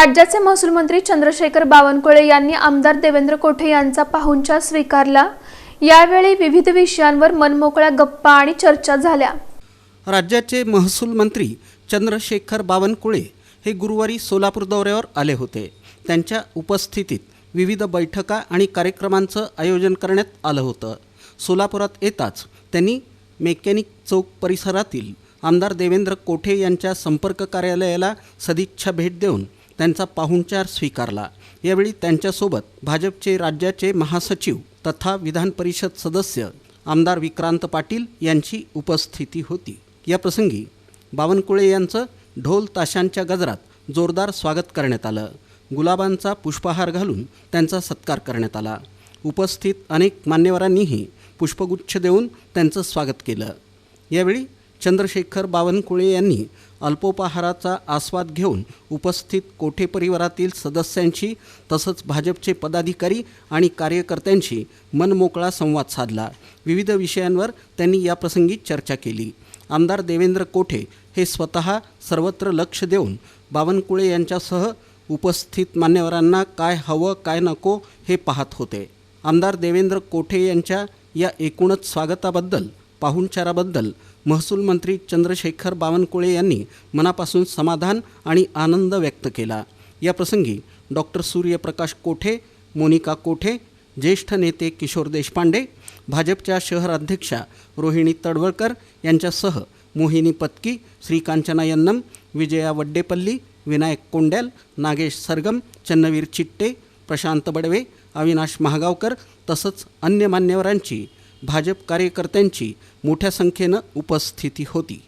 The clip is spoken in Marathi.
राज्याचे महसूल मंत्री चंद्रशेखर बावनकुळे यांनी आमदार देवेंद्र कोठे यांचा पाहुणचार स्वीकारला. यावेळी विविध विषयांवर मनमोकळ्या गप्पा आणि चर्चा झाल्या. राज्याचे महसूल मंत्री चंद्रशेखर बावनकुळे हे गुरुवारी सोलापूर दौऱ्यावर आले होते. त्यांच्या उपस्थितीत विविध बैठका आणि कार्यक्रमांचं आयोजन करण्यात आलं होतं. सोलापुरात येताच त्यांनी मेकॅनिक चौक परिसरातील आमदार देवेंद्र कोठे यांच्या संपर्क कार्यालयाला सदिच्छा भेट देऊन त्यांचा पाहुणचार स्वीकारला. यावेळी त्यांच्यासोबत भाजपचे राज्याचे महासचिव तथा विधान परिषद सदस्य आमदार विक्रांत पाटील यांची उपस्थिती होती. या प्रसंगी बावनकुळे यांचं ढोल ताशांच्या गजरात जोरदार स्वागत करण्यात आलं. गुलाबांचा पुष्पहार घालून त्यांचा सत्कार करण्यात आला. उपस्थित अनेक मान्यवरांनीही पुष्पगुच्छ देऊन त्यांचं स्वागत केलं. यावेळी चंद्रशेखर बावनकुळे यांनी अल्पोपहाराचा आस्वाद घेऊन उपस्थित कोठे परिवारातील सदस्यांशी तसंच भाजपचे पदाधिकारी आणि कार्यकर्त्यांशी मनमोकळा संवाद साधला. विविध विषयांवर त्यांनी याप्रसंगी चर्चा केली. आमदार देवेंद्र कोठे हे स्वतः सर्वत्र लक्ष देऊन बावनकुळे यांच्यासह उपस्थित मान्यवरांना काय हवं काय नको हे पाहत होते. आमदार देवेंद्र कोठे यांच्या या एकूणच स्वागताबद्दल पाहुणचाराबद्दल महसूल मंत्री चंद्रशेखर बावनकुळे यांनी मनापासून समाधान आणि आनंद व्यक्त केला. या प्रसंगी डॉक्टर सूर्यप्रकाश कोठे मोनिका कोठे ज्येष्ठ नेते किशोर देशपांडे भाजपच्या शहर अध्यक्षा रोहिणी तडवळकर यांच्यासह मोहिनी पत्की श्रीकांचना यन्नम विजया वड्डेपल्ली विनायक कोंड्याल नागेश सरगम चन्नवीर चिट्टे प्रशांत बडवे अविनाश महागावकर तसंच अन्य मान्यवरांची भाजप कार्यकर्त्यांची मोठ्या संख्येनं उपस्थिती होती.